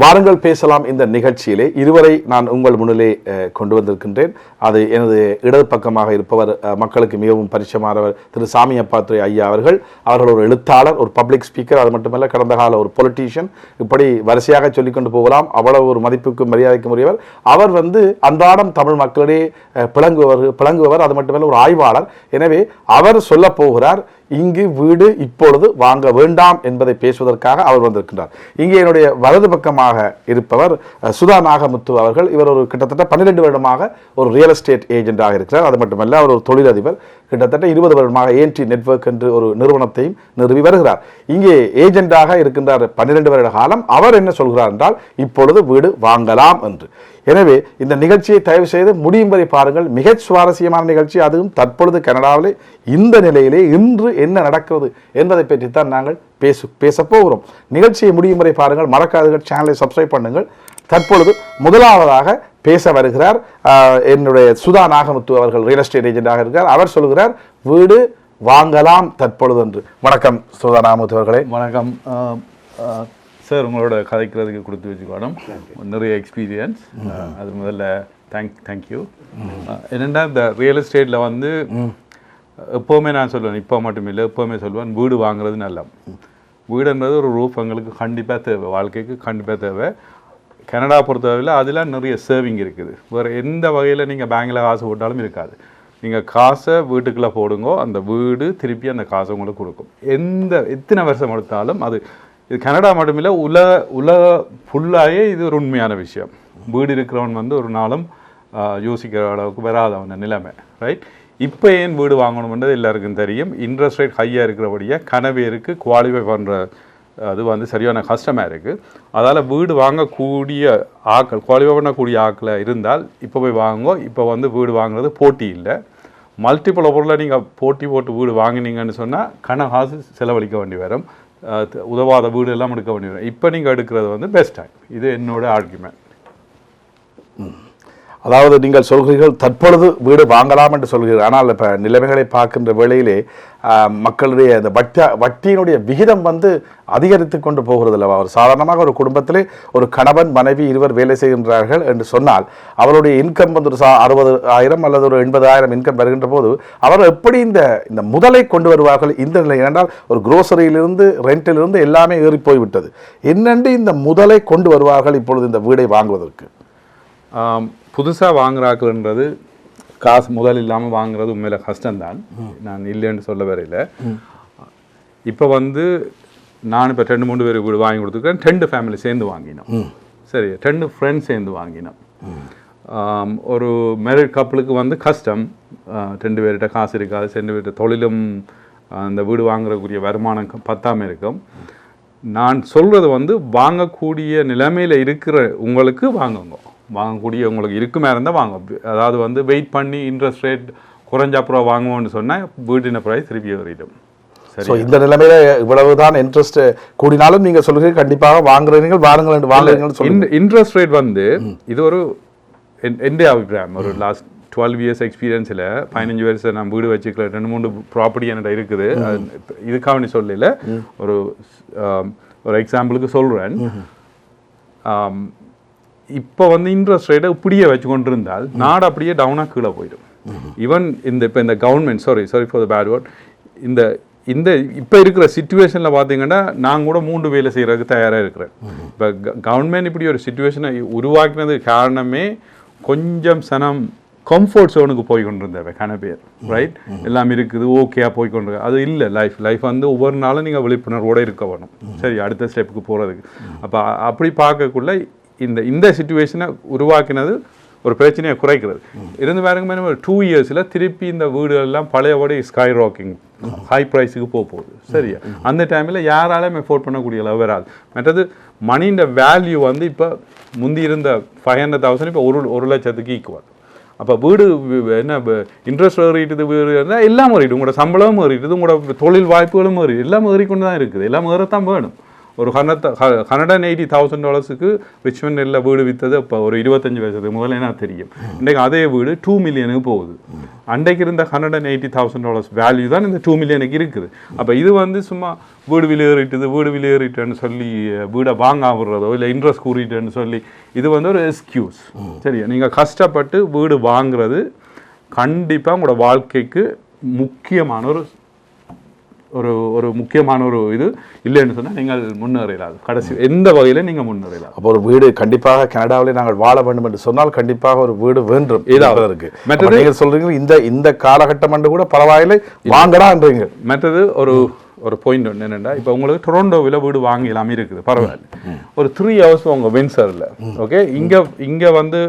வாருங்கள் பேசலாம் இந்த நிகழ்ச்சியிலே. இருவரை நான் உங்கள் முன்னிலே கொண்டு வந்திருக்கின்றேன். அது எனது இடது பக்கமாக இருப்பவர் மக்களுக்கு மிகவும் பரிச்சயமானவர் திரு சாமி அப்பாத்துறை ஐயா அவர்கள். அவர்கள் ஒரு எழுத்தாளர் ஒரு பப்ளிக் ஸ்பீக்கர் அது மட்டுமல்ல கடந்த கால ஒரு பொலிட்டீஷியன் இப்படி வரிசையாக சொல்லிக்கொண்டு போகலாம். அவ்வளவு ஒரு மதிப்புக்கும் மரியாதைக்கும் உரியவர். அவர் வந்து அன்றாடம் தமிழ் மக்களிடையே பிளங்குவர் பிளங்குவர் பிளங்குபவர் அது மட்டுமல்ல ஒரு ஆய்வாளர். எனவே அவர் சொல்ல போகிறார் இங்கு வீடு இப்பொழுது வாங்க வேண்டாம் என்பதை பேசுவதற்காக அவர் வந்திருக்கின்றார். இங்கே என்னுடைய வலது பக்கமாக இருப்பவர் சுதா நாகமுத்து அவர்கள். இவர் ஒரு கிட்டத்தட்ட பன்னிரெண்டு வருடமாக ஒரு ரியல் எஸ்டேட் ஏஜென்ட்டாக இருக்கிறார். அது மட்டுமல்ல அவர் ஒரு தொழிலதிபர். கிட்டத்தட்ட இருபது வருடமாக ஏன்டி நெட்வொர்க் என்று ஒரு நிறுவனத்தையும் நிறுவி வருகிறார். இங்கே ஏஜெண்டாக இருக்கின்றார் பன்னிரெண்டு வருட காலம். அவர் என்ன சொல்கிறார் என்றால் இப்பொழுது வீடு வாங்கலாம் என்று. எனவே இந்த நிகழ்ச்சியை தயவு செய்து முடியும் வரை பாருங்கள். மிக சுவாரஸ்யமான நிகழ்ச்சி. அதுவும் தற்பொழுது கனடாவிலே இந்த நிலையிலே இன்று என்ன நடக்கிறது என்பதை பற்றித்தான் நாங்கள் பேசு பேச போகிறோம். நிகழ்ச்சியை முடியும் வரை பாருங்கள். மறக்காதீர்கள். சேனலை சப்ஸ்கிரைப் பண்ணுங்கள். தற்பொழுது முதலாவதாக பேச வருகிறார் என்னுடைய சுதா நாகமுத்து அவர்கள் ரியல் எஸ்டேட் ஏஜென்டாக இருக்கிறார் அவர் சொல்கிறார் வீடு வாங்கலாம் தற்பொழுது என்று வணக்கம் சுதா நாகமுத்து அவர்களே. வணக்கம். சார் உங்களோட கதைக்கிறதுக்கு கொடுத்து வச்சுக்கணும் நிறைய எக்ஸ்பீரியன்ஸ் அது முதல்ல தேங்க் தேங்க்யூ என்னென்னா இந்த ரியல் எஸ்டேட்டில் வந்து எப்போவுமே நான் சொல்லுவேன் இப்போ மட்டும் இல்லை எப்போவுமே சொல்லுவேன் வீடு வாங்குறது நல்ல வீடுன்றது ஒரு ரூஃப் எங்களுக்கு கண்டிப்பாக தேவை. வாழ்க்கைக்கு கண்டிப்பாக தேவை. கனடா பொறுத்தவரையில் அதில் நிறைய சேவிங் இருக்குது. வேறு எந்த வகையில் நீங்கள் பேங்கில் காசு போட்டாலும் இருக்காது. நீங்கள் காசை வீட்டுக்குள்ளே போடுங்கோ அந்த வீடு திருப்பி அந்த காசை உங்களுக்கு கொடுக்கும். எந்த எத்தனை வருஷம் எடுத்தாலும் அது இது கனடா மட்டுமில்லை உலக உலக ஃபுல்லாகவே இது ஒரு உண்மையான விஷயம். வீடு இருக்கிறவன் வந்து ஒரு நாளும் யோசிக்கிற அளவுக்கு வராதவன் நிலைமை ரைட் இப்போ ஏன் வீடு வாங்கணும்ன்றது எல்லாருக்கும் தெரியும். இன்ட்ரெஸ்ட் ரேட் ஹையாக இருக்கிறபடியே கனவேருக்கு குவாலிஃபை பண்ணுற அது வந்து சரியான கஷ்டமாக இருக்குது அதால் வீடு வாங்கக்கூடிய ஆக்கள் குவாலிஃபை பண்ணக்கூடிய ஆக்களை இருந்தால் இப்போ போய் வாங்குங்கோ இப்போ வந்து வீடு வாங்குறது போட்டி இல்லை. மல்டிபிள் பொருளை நீங்கள் போட்டி போட்டு வீடு வாங்கினீங்கன்னு சொன்னால் கன காசு செலவழிக்க வேண்டி வரும். உதவாத வீடு எல்லாம் எடுக்க வேண்டி வரும். இப்போ நீங்கள் எடுக்கிறது வந்து பெஸ்ட் டைம் இது என்னோட ஆர்குமெண்ட் அதாவது நீங்கள் சொல்கிறீர்கள் தற்பொழுது வீடு வாங்கலாம் என்று சொல்கிறீர்கள். ஆனால் இப்போ நிலைமைகளை பார்க்கின்ற வேளையிலே மக்களுடைய அந்த வட்ட வட்டியினுடைய விகிதம் வந்து அதிகரித்து கொண்டு போகிறது அல்லவா ஒரு சாதாரணமாக ஒரு குடும்பத்திலே ஒரு கணவன் மனைவி இருவர் வேலை செய்கின்றார்கள் என்று சொன்னால் அவருடைய இன்கம் வந்து ஒரு சா அறுபது ஆயிரம் அல்லது ஒரு எண்பதாயிரம் இன்கம் வருகின்ற போது அவர் எப்படி இந்த இந்த முதலை கொண்டு வருவார்கள் இந்த நிலை? ஏனென்றால் ஒரு குரோசரியிலிருந்து ரெண்டிலிருந்து எல்லாமே ஏறி போய்விட்டது. என்னென்று இந்த முதலை கொண்டு வருவார்கள் இப்பொழுது இந்த வீடை வாங்குவதற்கு? புதுசாக வாங்குறாக்கள்ன்றது காசு முதல் இல்லாமல் வாங்குறது உண்மையில் கஷ்டம்தான். நான் இல்லைன்னு சொல்ல வரையில இப்போ வந்து நான் இப்போ ரெண்டு மூணு பேர் வீடு வாங்கி கொடுத்துருக்கேன். ரெண்டு ஃபேமிலி சேர்ந்து வாங்கினோம். சரி ரெண்டு ஃப்ரெண்ட்ஸ் சேர்ந்து வாங்கினோம். ஒரு மேரிட் கப்பலுக்கு வந்து கஷ்டம். ரெண்டு பேர்கிட்ட காசு இருக்காது. ரெண்டு பேர்கிட்ட தொழிலும் அந்த வீடு வாங்குறக்கூடிய வருமானம் க- பத்தாம இருக்கும். நான் சொல்றது வந்து வாங்கக்கூடிய நிலைமையில இருக்கிற உங்களுக்கு வாங்குங்க. வாங்கக்கூடிய உங்களுக்கு இருக்குமே இருந்தால் வாங்க. அதாவது வந்து வெயிட் பண்ணி இன்ட்ரெஸ்ட் ரேட் குறைஞ்ச அப்புறம் வாங்குவோம்னு சொன்னால் வீட்டின ப்ரைஸ் திருப்பி ஏறிடும். சரி ஸோ இந்த நிலைமையில இவ்வளவுதான் இன்ட்ரெஸ்ட் கூடினாலும் நீங்க சொல்கிறீர்கள் கண்டிப்பாக வாங்குறீங்க வாருங்கள் வாங்குறீங்கன்னு சொல்லுங்க இன்ட்ரெஸ்ட் ரேட் வந்து இது ஒரு என்னுடைய அபிப்பிராயம். ஒரு லாஸ்ட் டுவெல் இயர்ஸ் எக்ஸ்பீரியன்ஸில் பதினஞ்சு வருஷம் நான் வீடு வச்சுக்கல ரெண்டு மூணு ப்ராப்பர்ட்டி என்கிட்ட இருக்குது. இதுக்காக வேண்டி சொல்லல. ஒரு ஒரு எக்ஸாம்பிளுக்கு சொல்கிறேன் இப்போ வந்து இன்ட்ரெஸ்ட் ரேட்டை இப்படியே வச்சு கொண்டு இருந்தால் நாடு அப்படியே டவுனாக கீழே போயிடும். ஈவன் இந்த இப்போ இந்த government sorry sorry for the bad word இந்த இந்த இப்போ இருக்கிற சுச்சுவேஷனில் பார்த்தீங்கன்னா நான் கூட மூன்று வேலை செய்கிறதுக்கு தயாராக இருக்கிறேன். இப்போ கவர்மெண்ட் இப்படி ஒரு சுச்சுவேஷனை உருவாக்கினது காரணமே கொஞ்சம் சனம் கம்ஃபர்ட் ஜோனுக்கு போய் கொண்டிருந்தவ கன பேர் ரைட் எல்லாம் இருக்குது ஓகேயா போய் கொண்டு அது இல்லை லைஃப் லைஃப் வந்து ஒவ்வொரு நாளும் நீங்கள் விழிப்புணர்வோடு இருக்க வேணும். சரி அடுத்த ஸ்டெப்புக்கு போகிறதுக்கு அப்போ அப்படி பார்க்கக்குள்ள இந்த இந்த சுச்சுவேஷனை உருவாக்கினது ஒரு பிரச்சனையை குறைக்கிறது. இருந்து பாருங்க ஒரு டூ இயர்ஸில் திருப்பி இந்த வீடுகள்லாம் பழையபடி ஸ்கை ராக்கிங் ஹை ப்ரைஸுக்கு போக போகுது. சரியா? அந்த டைமில் யாராலையும் எஃபோர்ட் பண்ணக்கூடிய அளவு வராது. மற்றது மணியின் வேல்யூ வந்து இப்போ முந்தி இருந்த ஃபைவ் ஹண்ட்ரட் தௌசண்ட் இப்போ ஒரு ஒரு லட்சத்துக்கு ஈக்குவல் அப்போ வீடு என்ன இன்ட்ரெஸ்ட் ஏறிட்டுது வீடு இருந்தால் எல்லாம் ஏறிட்டு உங்களோட சம்பளமும் ஏறிட்டுது. உங்களோட தொழில் வாய்ப்புகளும் ஏறி எல்லாம் ஏறிக்கொண்டு தான் இருக்குது. எல்லாம் ஏறத்தான் வேணும். ஒரு hundred hundred and eighty thousand டாலர்ஸுக்கு ரிச்மண்டில் வீடு விற்றது இப்போ ஒரு இருபத்தஞ்சு வயசுக்கு முதல்ல என்ன தெரியும் இன்றைக்கு அதே வீடு டூ மில்லியனுக்கு போகுது அன்றைக்கு இருந்த hundred and eighty thousand dollars value தான் இந்த டூ மில்லியனுக்கு இருக்குது அப்போ இது வந்து சும்மா வீடு விலையேறிட்டுது வீடு விலையேறிட்டுன்னு சொல்லி வீடை வாங்க விடுறதோ இல்லை இன்ட்ரெஸ்ட் கூறிட்டுன்னு சொல்லி இது வந்து ஒரு எஸ்கியூஸ் சரியா நீங்கள் கஷ்டப்பட்டு வீடு வாங்குறது கண்டிப்பாக உங்களோட வாழ்க்கைக்கு முக்கியமான ஒரு ஒரு ஒரு முக்கியமான ஒரு இது இல்லைன்னு சொன்னால் நீங்கள் முன்னேறலாது கடைசி எந்த வகையில் நீங்கள் முன்னேறலாம். அப்போ ஒரு வீடு கண்டிப்பாக கனடாவிலே நாங்கள் வாழ வேண்டும் என்று சொன்னால் கண்டிப்பாக ஒரு வீடு வேண்டும் ஏதாவது. இருக்கு. மற்றது- நீங்க சொல்றீங்க இந்த இந்த காலகட்டம் என்று கூட பரவாயில்லை வாங்கடான்றீங்க மற்றது ஒரு ஒரு பாயிண்ட் ஒன்று என்னென்னா இப்போ உங்களுக்கு டொரண்டோவில் வீடு வாங்கலாமே இருக்குது பரவாயில்ல. ஒரு த்ரீ ஹவர்ஸ் உங்கள் வின்சரில் ஓகே இங்கே இங்கே வந்து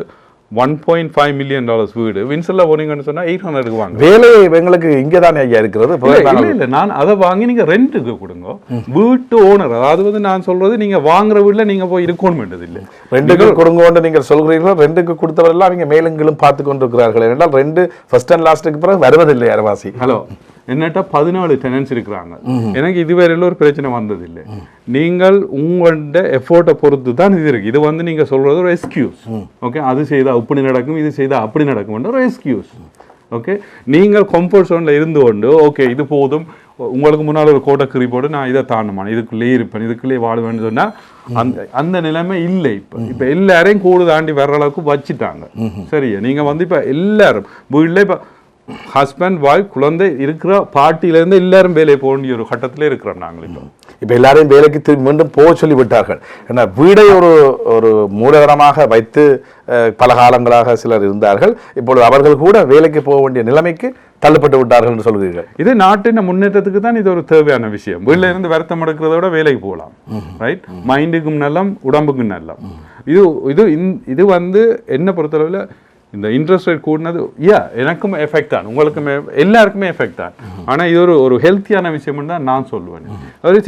one point five million dollars வீடு. வின்சரில் போனீங்கன்னு சொன்னால் எயிட் ஹண்ட்ரடுக்கு வாங்க. வேலை எங்களுக்கு இங்கே தானே ஐயா இருக்கிறது? இல்ல, நாங்கள் இல்ல நான் அதை வாங்கி நீங்க ரெண்ட்டுக்கு கொடுங்க. வீட்டு ஓனர் அதாவது வந்து நான் சொல்றது நீங்க வாங்குற வீட்ல நீங்க போய் இருக்கணும் இல்லை. ரெண்டுக்கு கொடுங்கோன்னு நீங்கள் சொல்கிறீர்களோ ரெண்டுக்கு கொடுத்தவரெல்லாம் அவங்க மேலுங்களும் பார்த்து கொண்டிருக்கிறார்கள். என்றால் ரெண்டு ஃபர்ஸ்ட் அண்ட் லாஸ்ட்டுக்கு பிறகு வருவதில்லை அரவாசி ஹலோ என்னட்ட பதினாலு டெனன்ஸ் இருக்கிறாங்க. எனக்கு இதுவரையில ஒரு பிரச்சனை வந்ததில்லை. நீங்கள் உங்களோட எஃபோர்ட்டை பொறுத்து தான் இது இருக்கு. இது வந்து நீங்க சொல்றது ஒரு எக்ஸ்கியூஸ் ஓகே அது செய்தா இப்படி நடக்கும் இது செய்தா அப்படி நடக்கும் ஒரு எக்ஸ்கியூஸ் ஓகே நீங்கள் கம்ஃபர்ட் ஜோனில் இருந்து கொண்டு ஓகே இது போதும். உங்களுக்கு முன்னால் ஒரு கோட்டை போட்டு நான் இதை தாண்டமான இதுக்குள்ளேயே இருப்பேன் இதுக்குள்ளேயே வாழுவேன்னு சொன்னா அந்த அந்த நிலைமை இல்லை இப்போ. இப்போ எல்லாரையும் கூடு தாண்டி வர்ற அளவுக்கு வச்சுட்டாங்க. சரியா? நீங்க வந்து இப்போ எல்லாரும் வீட்டில் இப்போ ஹஸ்பண்ட் வாய் குழந்தை இருக்கிற பார்ட்டியிலேருந்து எல்லாரும் வேலையை போக வேண்டிய ஒரு கட்டத்தில் இருக்கிறோம் நாங்கள் இப்போ. இப்ப எல்லாரையும் வேலைக்கு திரும்பி மீண்டும் போக சொல்லி விட்டார்கள் ஏன்னா வீடை ஒரு ஒரு மூலதனமாக வைத்து பல காலங்களாக சிலர் இருந்தார்கள். இப்பொழுது அவர்கள் கூட வேலைக்கு போக வேண்டிய நிலைமைக்கு தள்ளப்பட்டு விட்டார்கள் என்று சொல்கிறீர்கள். இது நாட்டின் முன்னேற்றத்துக்கு தான் இது ஒரு தேவையான விஷயம். வீட்டில் இருந்து வருத்தம் எடுக்கிறத விட வேலைக்கு போகலாம். ரைட் மைண்டுக்கும் நல்லம் உடம்புக்கும் நல்லம். இது இது இது வந்து என்ன பொறுத்தளவில் இந்த இன்ட்ரெஸ்ட் ரேட் கூடினது யா எனக்கும் எஃபெக்ட் தான். உங்களுக்குமே எல்லாருக்குமே எஃபெக்ட் தான். ஆனால் இது ஒரு ஒரு ஹெல்த்தியான விஷயம்னு தான் நான் சொல்லுவேன்.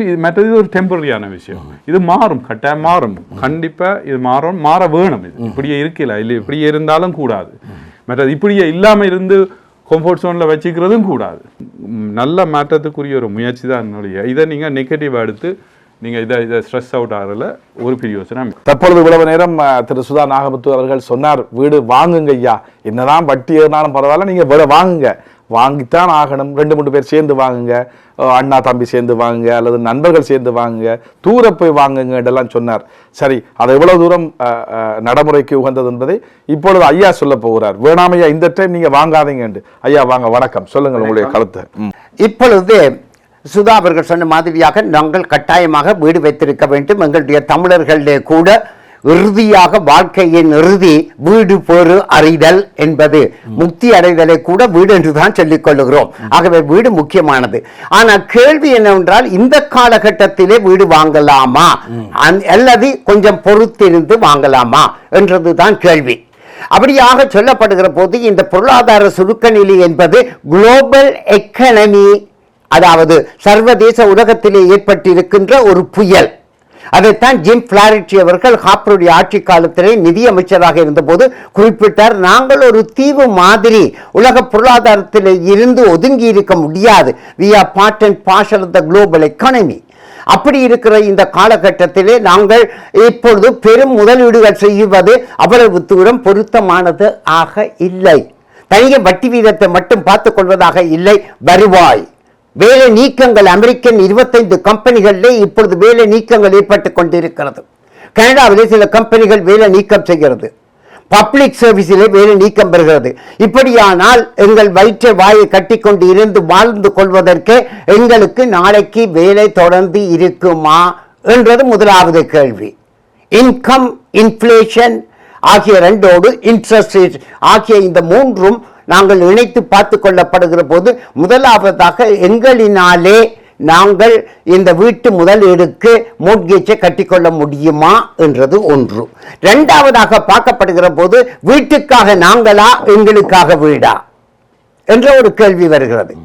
இது மற்றது இது ஒரு டெம்பரரியான விஷயம். இது மாறும் கட்டாயம் மாறும். கண்டிப்பாக இது மாறும் மாற வேணும் இது. இப்படியே இருக்கல இல்லை இப்படியே இருந்தாலும் கூடாது. மற்றது இப்படியே இல்லாமல் இருந்து கம்ஃபர்ட் ஜோனில் வச்சுக்கிறதும் கூடாது. நல்ல மாற்றத்துக்குரிய ஒரு முயற்சி தான் என்னுடைய. இதை நீங்கள் நெகட்டிவ் எடுத்து நீங்கள் இதை இதை ஸ்ட்ரெஸ் அவுட் ஆகிறதுல ஒரு பெரிய யோசனை தற்பொழுது இவ்வளவு நேரம் திரு சுதா நாகமுத்து அவர்கள் சொன்னார் வீடு வாங்குங்க ஐயா. என்னதான் வட்டி ஏறினாலும் பரவாயில்ல நீங்க வீட வாங்குங்க. வாங்கித்தான் ஆகணும். ரெண்டு மூணு பேர் சேர்ந்து வாங்குங்க. அண்ணா தம்பி சேர்ந்து வாங்குங்க. அல்லது நண்பர்கள் சேர்ந்து வாங்குங்க. தூர போய் வாங்குங்க என்றெல்லாம் சொன்னார். சரி அது எவ்வளவு தூரம் நடைமுறைக்கு உகந்தது என்பதை இப்பொழுது ஐயா சொல்ல போகிறார். வேணாம் ஐயா இந்த டைம் நீங்க வாங்காதீங்க என்று. ஐயா வாங்க வணக்கம். சொல்லுங்கள் உங்களுடைய கருத்தை. இப்பொழுது சுதா அவர்கள் சொன்ன மாதிரியாக நாங்கள் கட்டாயமாக வீடு வைத்திருக்க வேண்டும். எங்களுடைய தமிழர்களே கூட இறுதியாக வாழ்க்கையின் இறுதி வீடு பேறு அறிதல் என்பது முக்தி அடைதலை கூட வீடு என்றுதான் சொல்லிக் கொள்ளுகிறோம். ஆகவே வீடு முக்கியமானது. ஆனால் கேள்வி என்னவென்றால் இந்த காலகட்டத்திலே வீடு வாங்கலாமா? அல்லது கொஞ்சம் பொறுத்திருந்து வாங்கலாமா? என்றதுதான் கேள்வி. அப்படியாக சொல்லப்படுகிற போது இந்த பொருளாதார சுருக்க நிலை என்பது குளோபல் எக்கனமி அதாவது சர்வதேச உலகத்திலே ஏற்பட்டிருக்கின்ற ஒரு புயல். அதைத்தான் ஜிம் பிளாரிட்டி அவர்கள் ஹாப்பருடைய ஆட்சி காலத்திலே நிதியமைச்சராக இருந்தபோது குறிப்பிட்டார் நாங்கள் ஒரு தீவு மாதிரி உலக பொருளாதாரத்தில் இருந்து ஒதுங்கி இருக்க முடியாது we are part and parcel the global economy அப்படி இருக்கிற இந்த காலகட்டத்திலே நாங்கள் இப்பொழுது பெரும் முதலீடுகள் செய்வது அவ்வளவு தூரம் பொருத்தமானது ஆக இல்லை. தனிய வட்டி வீதத்தை மட்டும் பார்த்துக் கொள்வதாக இல்லை. வருவாய். வேலை நீக்கங்கள் அமெரிக்கன் இருபத்தைந்து கம்பெனிகளிலே இப்பொழுது வேலை நீக்கங்கள் ஏற்பட்டு கொண்டிருக்கிறது. கனடாவிலே சில கம்பெனிகள் வேலை நீக்கம் செய்கிறது. பப்ளிக் சர்வீஸிலே வேலை நீக்கம் பெறுகிறது. இப்படியானால் எங்கள் வயிற்றை வாயை கட்டிக்கொண்டு இருந்து வாழ்ந்து கொள்வதற்கு எங்களுக்கு நாளைக்கு வேலை தொடர்ந்து இருக்குமா என்றது முதலாவது கேள்வி. இன்கம் இன்ஃப்ளேஷன் ஆகிய ரெண்டோடு இன்ட்ரெஸ்ட் ரேட் ஆகிய இந்த மூன்றும் நாங்கள் இணைத்து பார்த்து கொள்ளப்படுகிற போது முதலாவதாக எங்களினாலே நாங்கள் இந்த வீட்டு முதலீடுக்கு மோட்கேஜை கட்டிக்கொள்ள முடியுமா என்றது ஒன்று. ரெண்டாவதாக பார்க்கப்படுகிற போது வீட்டுக்காக நாங்களா எங்களுக்காக வீடா? என்ற ஒரு கேள்வி வருகிறது.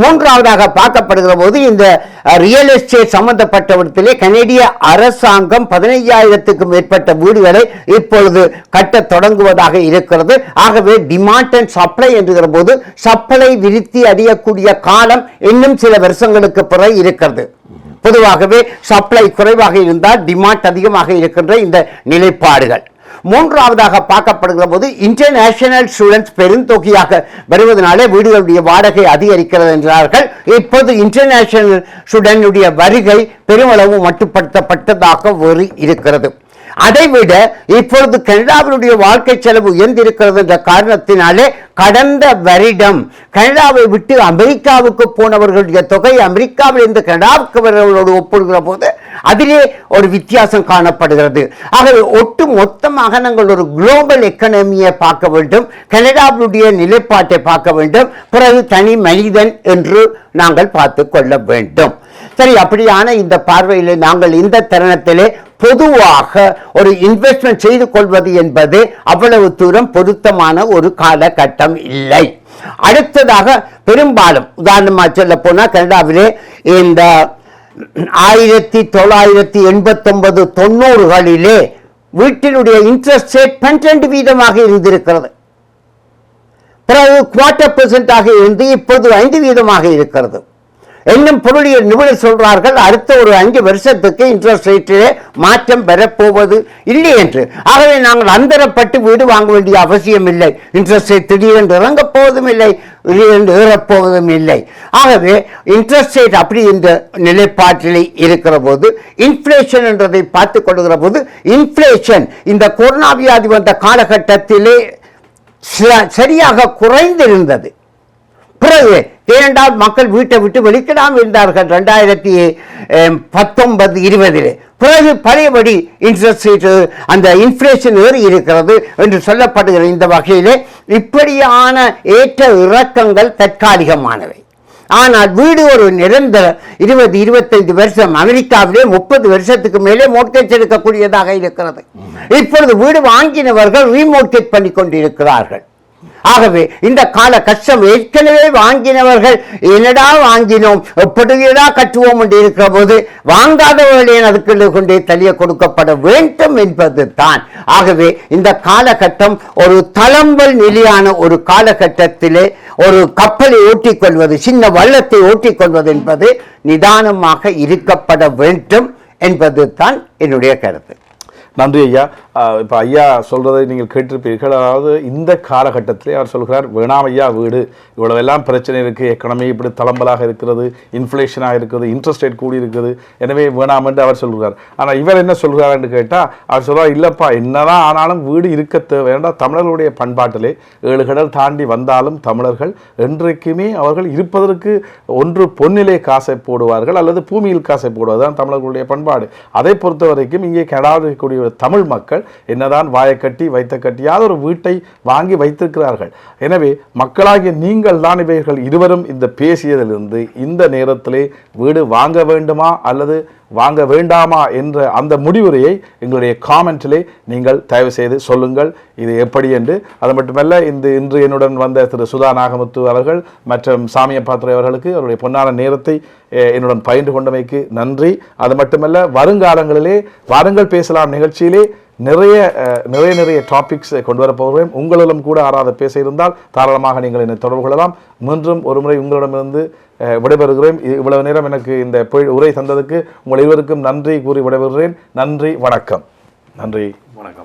மூன்றாவதாக பார்க்கப்படுகிற போது இந்த ரியல் எஸ்டேட் சம்பந்தப்பட்டவற்றிலே கனேடிய அரசாங்கம் பதினைஞ்சாயிரத்துக்கும் மேற்பட்ட வீடுகளை இப்பொழுது கட்டத் தொடங்குவதாக இருக்கிறது. ஆகவே டிமாண்ட் அண்ட் சப்ளை என்கிற போது சப்ளை விருத்தி அடையக்கூடிய காலம் இன்னும் சில வருஷங்களுக்கு பிறகு இருக்கிறது. பொதுவாகவே சப்ளை குறைவாக இருந்தால் டிமாண்ட் அதிகமாக இருக்கின்ற இந்த நிலைப்பாடுகள். மூன்றாவதாக பார்க்கப்படுகிற போது இன்டர்நேஷனல் ஸ்டூடெண்ட்ஸ் பெருந்தொகையாக வருவதனாலே வீடுகளுடைய வாடகை அதிகரிக்கிறது என்றார்கள். இப்போது இன்டர்நேஷனல் ஸ்டூடெண்டுடைய வருகை பெருமளவு மட்டுப்படுத்தப்பட்டதாக ஒரு இருக்கிறது. அதைவிட இப்பொழுது கனடாவினுடைய வாழ்க்கை செலவு உயர்ந்திருக்கிறது என்ற காரணத்தினாலே கடந்த வருடம் கனடாவை விட்டு அமெரிக்காவுக்கு போனவர்களுடைய தொகை அமெரிக்காவில் இருந்து கனடாவுக்கு வருவர்களோடு ஒப்பிடுகிற போது அதிலே ஒரு வித்தியாசம் காணப்படுகிறது. ஆகவே ஒட்டு மொத்தமாக நாங்கள் ஒரு குளோபல் எக்கனமியை பார்க்க வேண்டும். கனடாவினுடைய நிலைப்பாட்டை பார்க்க வேண்டும். பிறகு தனி மனிதன் என்று நாங்கள் பார்த்து கொள்ள வேண்டும். சரி அப்படியான இந்த பார்வையில் நாங்கள் இந்த தருணத்திலே பொதுவாக ஒரு இன்வெஸ்ட்மெண்ட் செய்து கொள்வது என்பது அவ்வளவு தூரம் பொருத்தமான ஒரு காலகட்டம் இல்லை. அடுத்ததாக பெரும்பாலும் உதாரணமாக சொல்ல போனால் கனடாவிலே இந்த ஆயிரத்தி தொள்ளாயிரத்தி எண்பத்தொன்பது தொண்ணூறுகளிலே வீட்டினுடைய இன்ட்ரெஸ்ட் ரேட் பன்னிரண்டு வீதமாக இருந்திருக்கிறது. பிறகு குவார்டர் பெர்சென்டாக இருந்து இப்போது ஐந்து வீதமாக இருக்கிறது. என்னும் பொருளியல் நிபுணர் சொல்றார்கள் அடுத்த ஒரு அஞ்சு வருஷத்துக்கு இன்ட்ரெஸ்ட் ரேட்டிலே மாற்றம் பெறப்போவது இல்லை என்று. ஆகவே நாங்கள் அந்தரப்பட்டு வீடு வாங்க வேண்டிய அவசியம் இல்லை. இன்ட்ரெஸ்ட் ரேட் திடீரென்று இறங்கப் போவதும் இல்லை திடீரென்று ஏறப்போவதும் இல்லை. ஆகவே இன்ட்ரெஸ்ட் ரேட் அப்படி இந்த நிலைப்பாட்டில் இருக்கிற போது இன்ஃப்ளேஷன் என்றதை பார்த்து கொள்கிற போது இன்ஃப்ளேஷன் இந்த கொரோனா வியாதி வந்த காலகட்டத்திலே ச- சரியாக குறைந்திருந்தது. பிறகு ஏனென்றால் மக்கள் வீட்டை விட்டு வெளிக்கிடாமல் இருந்தார்கள் ரெண்டாயிரத்தி பத்தொன்பது இருபதிலே. பிறகு பழையபடி இன்ட்ரெஸ்ட் ரேட்டு அந்த இன்ஃப்ளேஷன் ஏறி இருக்கிறது என்று சொல்லப்படுகிற இந்த வகையிலே இப்படியான ஏற்ற இறக்கங்கள் தற்காலிகமானவை. ஆனால் வீடு ஒரு நிரந்தர இருபது இருபத்தைந்து வருஷம் அமெரிக்காவிலே முப்பது வருஷத்துக்கு மேலே மோட்கேஜ் எடுக்கக்கூடியதாக இருக்கிறது. இப்பொழுது வீடு வாங்கினவர்கள் ரீமோட்கேஜ் பண்ணி கொண்டிருக்கிறார்கள் ஆகவே இந்த கால கஷ்டம் ஏற்கனவே வாங்கினவர்கள் என்னடா வாங்கினோம்? எப்படியடா கட்டுவோம் என்று இருக்கிற போது வாங்காதவர்களே அதுக்கு கொண்டே தலிய கொடுக்கப்பட வேண்டும் என்பது தான் ஆகவே இந்த காலகட்டம் ஒரு தளம்பல் நிலையான ஒரு காலகட்டத்திலே ஒரு கப்பலை ஓட்டிக்கொள்வது சின்ன வள்ளத்தை ஓட்டிக்கொள்வது என்பது நிதானமாக இருக்கப்பட வேண்டும் என்பது தான் என்னுடைய கருத்து. நன்றி ஐயா. இப்போ ஐயா சொல்கிறதை நீங்கள் கேட்டிருப்பீர்கள். அதாவது இந்த காலகட்டத்தில் அவர் சொல்கிறார் வேணாம் ஐயா வீடு. இவ்வளவெல்லாம் பிரச்சனை இருக்குது எக்கனமி இப்படி தளம்பலாக இருக்கிறது. இன்ஃப்ளேஷனாக இருக்குது. இன்ட்ரெஸ்ட் ரேட் கூடி இருக்குது. எனவே வேணாம் என்று அவர் சொல்கிறார். ஆனால் இவர் என்ன சொல்கிறார் என்று கேட்டால் அவர் இல்லைப்பா என்ன என்னதான் ஆனாலும் வீடு இருக்க தேவை தமிழர்களுடைய பண்பாட்டிலே ஏழு கடல் தாண்டி வந்தாலும் தமிழர்கள் என்றைக்குமே அவர்கள் இருப்பதற்கு ஒன்று பொன்னிலே காசை போடுவார்கள் அல்லது பூமியில் காசை போடுவது தான் தமிழர்களுடைய பண்பாடு. அதை பொறுத்த வரைக்கும் இங்கே கனடாவில் இருக்கக்கூடிய தமிழ் மக்கள் என்னதான் வாயை கட்டி வைத்த கட்டியாத ஒரு வீட்டை வாங்கி வைத்திருக்கிறார்கள். எனவே மக்களாகிய நீங்கள் தான் இவைகள் இருவரும் இந்த பேசியதிலிருந்து இந்த நேரத்திலே வீடு வாங்க வேண்டுமா அல்லது வாங்க வேண்டாமா என்ற அந்த முடிவுரையை எங்களுடைய காமெண்ட்டிலே நீங்கள் தயவு செய்து சொல்லுங்கள். இது எப்படி என்று. அது மட்டுமல்ல இந்த இன்று என்னுடன் வந்த திரு சுதா நாகமுத்து அவர்கள் மற்றும் சாமிய பாத்திரை அவர்களுக்கு அவருடைய பொன்னான நேரத்தை என்னுடன் பயின்று கொண்டமைக்கு நன்றி. அது மட்டுமல்ல வருங்காலங்களிலே வாருங்கள் பேசலாம் நிகழ்ச்சியிலே நிறைய நிறைய நிறைய டாபிக்ஸ் கொண்டு வரப்போகிறேன் உங்களிடம் கூட ஆறாத பேச இருந்தால் தாராளமாக நீங்கள் என்னை தொடர்பு கொள்ளலாம். மீண்டும் ஒரு முறை உங்களிடமிருந்து விடைபெறுகிறேன். இவ்வளவு நேரம் எனக்கு இந்த உரை தந்ததுக்கு உங்கள் இருவருக்கும் நன்றி கூறி விடைபெறுகிறேன். நன்றி வணக்கம். நன்றி. வணக்கம்.